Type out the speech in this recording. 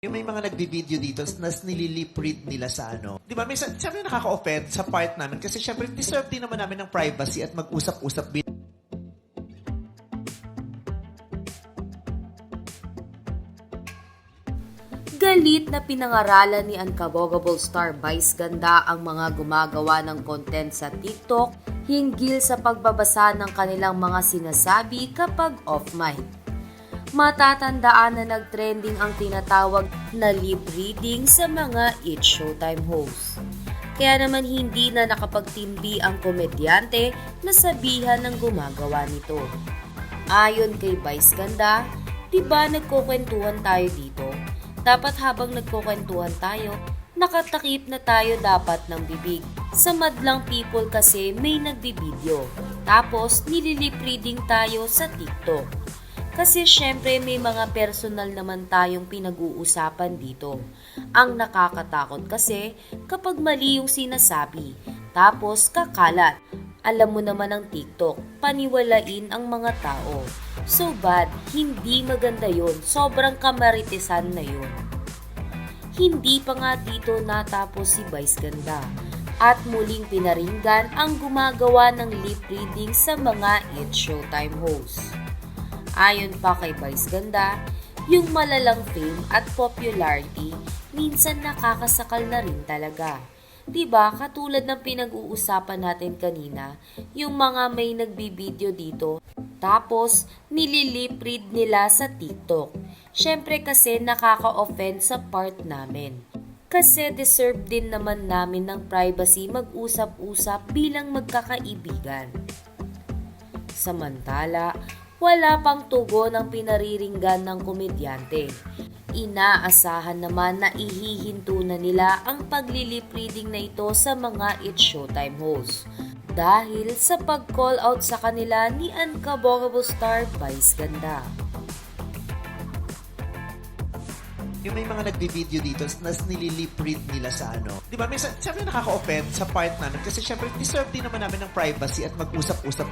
Yung may mga nagbi-video dito nas nililip read nila sa ano. Di ba? Minsan, syempre nakaka-offend sa part namin kasi syempre deserve din naman namin ng privacy at mag-usap-usap bin. Galit na pinangaralan ni Unkabogable Star Vice Ganda ang mga gumagawa ng content sa TikTok hinggil sa pagbabasa ng kanilang mga sinasabi kapag off-mic. Matatandaan na nag-trending ang tinatawag na lip reading sa mga It's Showtime hosts. Kaya naman hindi na nakapagtimbi ang komedyante na sabihan ng gumagawa nito. Ayon kay Vice Ganda, di ba nagkukwentuhan tayo dito? Dapat habang nagkukwentuhan tayo, nakatakip na tayo dapat ng bibig. Sa madlang people kasi may nagbibideo. Tapos nililip reading tayo sa TikTok. Kasi syempre may mga personal naman tayong pinag-uusapan dito. Ang nakakatakot kasi kapag mali yung sinasabi, tapos kakalat. Alam mo naman ang TikTok, paniwalain ang mga tao. So bad, hindi maganda yon. Sobrang kamaritisan na yon. Hindi pa nga dito natapos si Vice Ganda at muling pinaringgan ang gumagawa ng lip reading sa mga It's Showtime hosts. Ayon pa kay Vice Ganda, yung malalang fame at popularity minsan nakakasakal na rin talaga. 'Di ba katulad ng pinag-uusapan natin kanina, yung mga may nagbibideo dito, tapos nililip read nila sa TikTok. Syempre kasi nakaka-offend sa part namin. Kasi deserve din naman namin ng privacy mag-usap-usap bilang magkakaibigan. Samantala, wala pang tugon ang pinariringgan ng komedyante. Inaasahan naman na ihihinto na nila ang paglilip reading na ito sa mga It's Showtime hosts dahil sa pag-call out sa kanila ni Unkabogable Star Vice Ganda. Yung may mga nagbi-video dito nas nililip read nila sa ano. Di ba? Minsan, syempre nakaka-offend sa part namin kasi syempre deserve din naman namin ng privacy at mag-usap-usap.